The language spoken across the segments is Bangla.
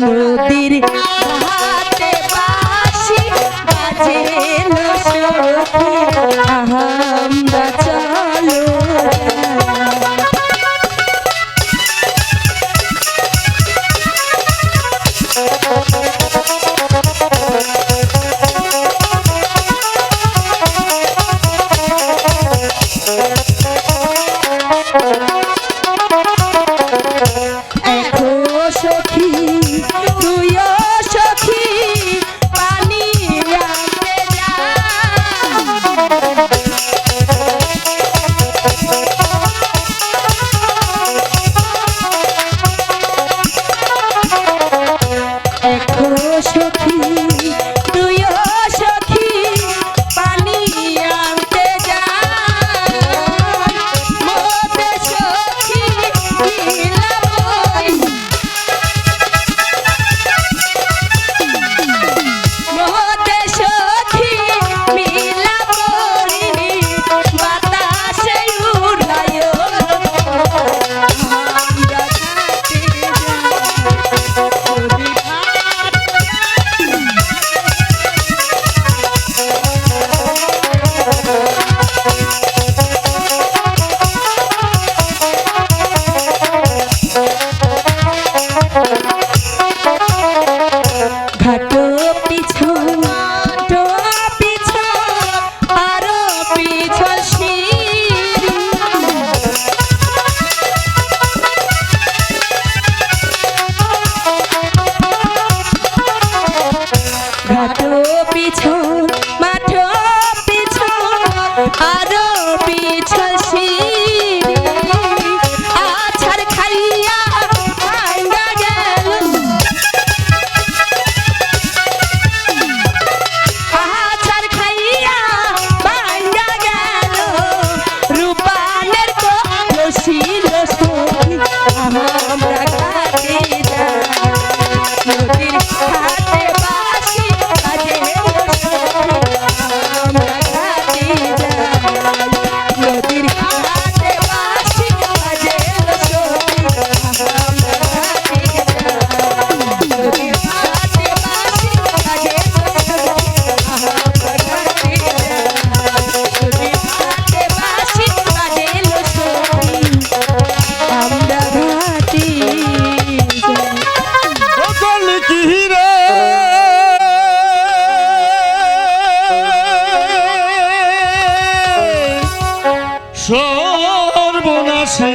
নদীর হাতে বাসি বাজে আমরা চলো। সে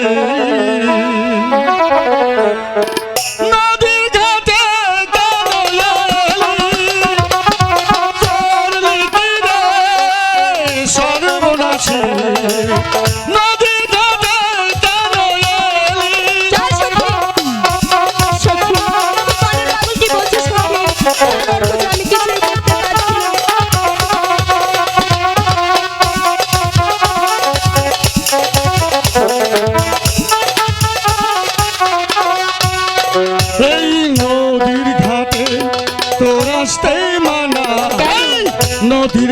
আসতে মানা। নদীর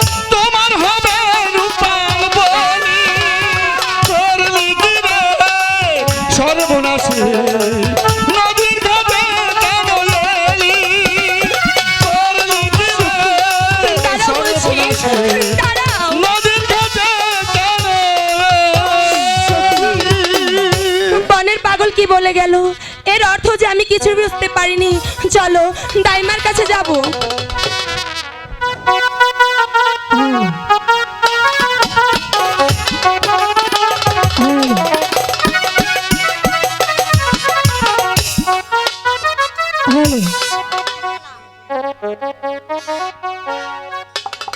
চলে গেল। এর অর্থ যে আমি কিছু বুঝতে পারিনি। চলো দাইমার কাছে যাব।